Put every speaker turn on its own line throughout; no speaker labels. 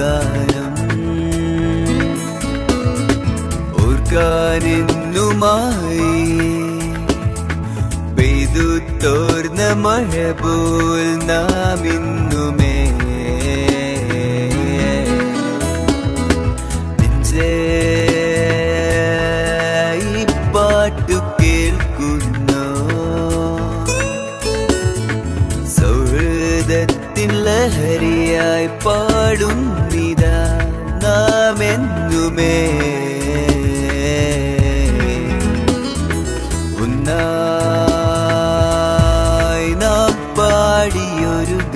ഗാനം. ഓർക്കാനെന്നുമായി പെയ്തു തോർന്ന മഴ പോൽ നാം ഇന്നുമേ പാടുന്നു എന്നുമേ ഒന്നായി നാം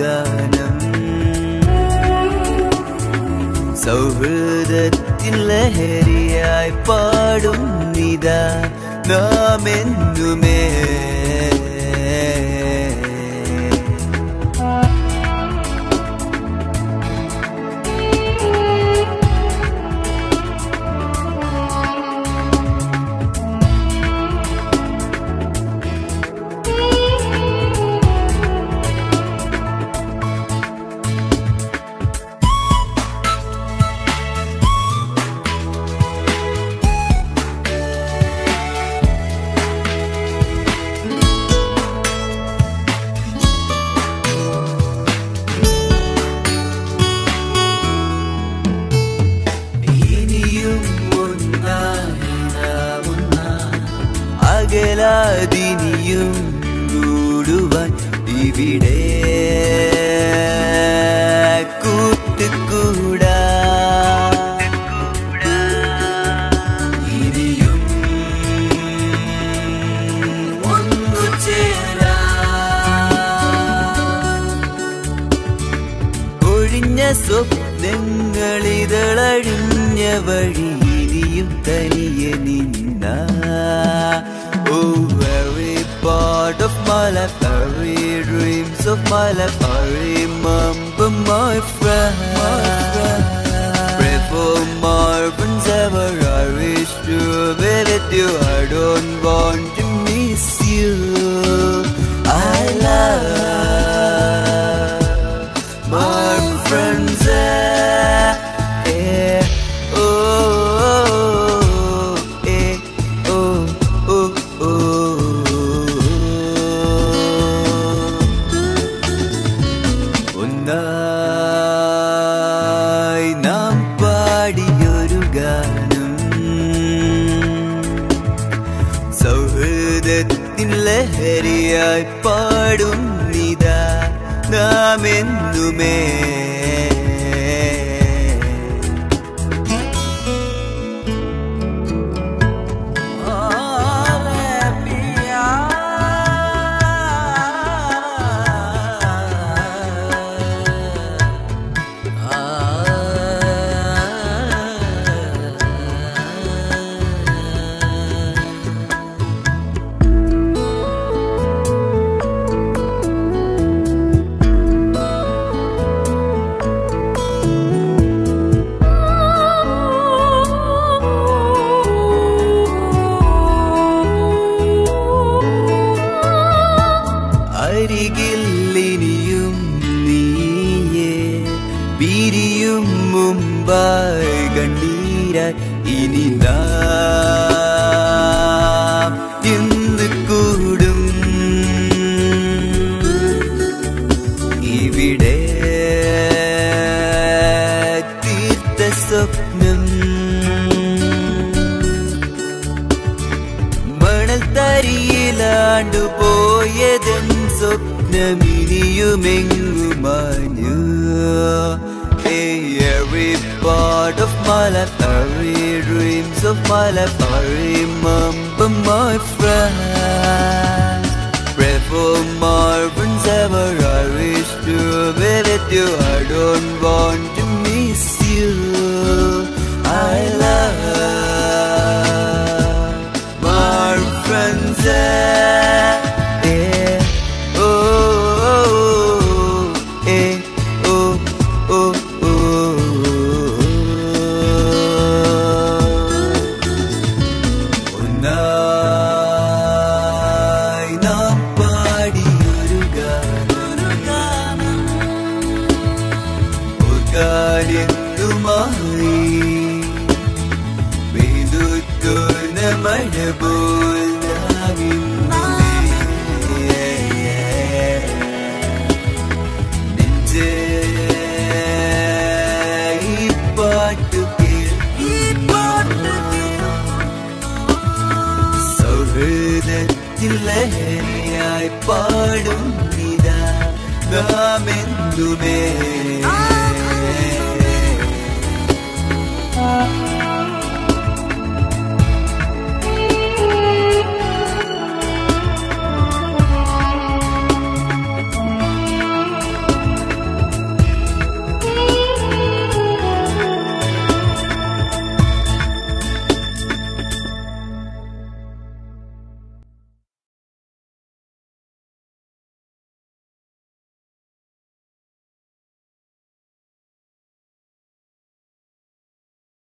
ഗാനം. സൗഹൃദത്തിൻ ലഹരിയായി പാടുന്നിതാ നാം എന്നുമേ അകലാതിനിയും കൂടുവാൻ ഇവിടെ ചേരാ. സ്വപ്നങ്ങളിതളഴിഞ്ഞ വഴി ഇനിയും തനിയെ നിന്ന. ഓ my life every dreams of my life I remember my friend. Pray for my friends ever I wish to be with you I don't want to miss you. I love ലഹരിയായി പാടും നിതാ എന്നുമേ തരിയിലാണ്ടു പോയതൻ സ്വപ്നമിനിയുമെങ്ങുമാഞ്ഞു every part of my life, every dreams of my life, I remember my friends. Pray for friends ever, I wish to be with you, I don't want to കാര്യത്തുമായി വിദുത്തുന മഴ പോലാകി പാട്ട് സൗഹൃദത്തിൽ ലഹരിയായി പാടും നിതാ നാമെന്തുമേ Bye.